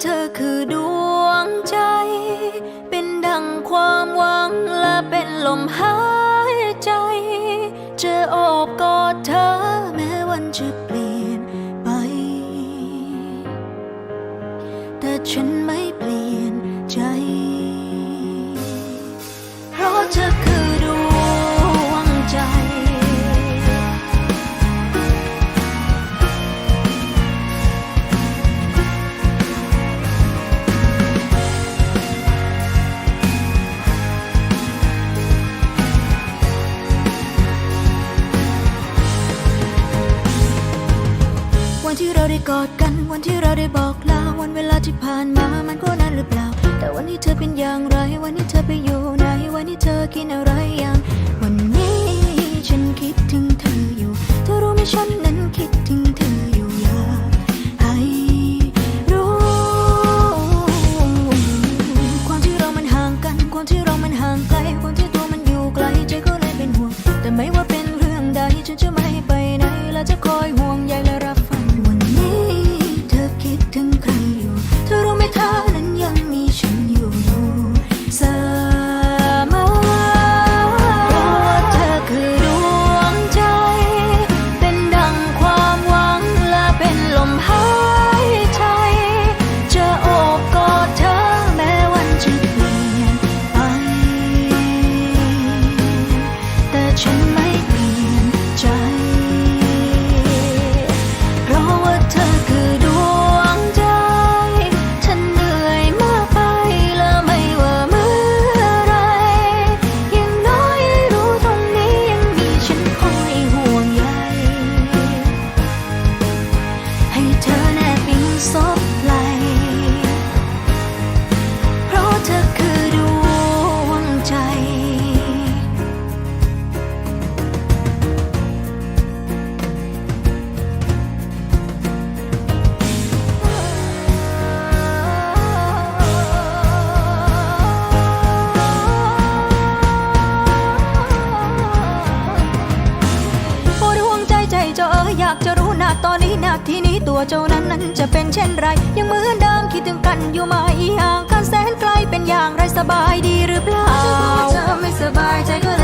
เธอคือดวงใจ เป็นดังความหวังและเป็นลมหายใจ จะโอบกอดเธอแม้วันจะเปลี่ยน วันที่เราได้กอดกัน วันที่เราได้บอกลา วันเวลาที่ผ่านมา มันก็นานหรือเปล่า แต่วันนี้เธอเป็นอย่างไร วันนี้เธอไปอยู่ไหน วันนี้เธอกินอะไรอยังวันนี้ฉันคิดถึงเธออยู่ เธอรู้ไหมฉันนั้นคิดถึงเธออยู่อยากให้รู้ ความที่เรามันห่างกัน ความที่เรามันห่างไกล ความที่ตัว แอยอยากจะรู้นาตอนนี้นาทีนี้ตัวเจ้านั้นนั้นจะเป็นเช่นไร ยังเหมือนเดิมคิดถึงกันอยู่ไหมห่างกันแสนไกลเป็นอย่างไรสบายดีหรือเปล่าเธอไม่สบายใจก็เลย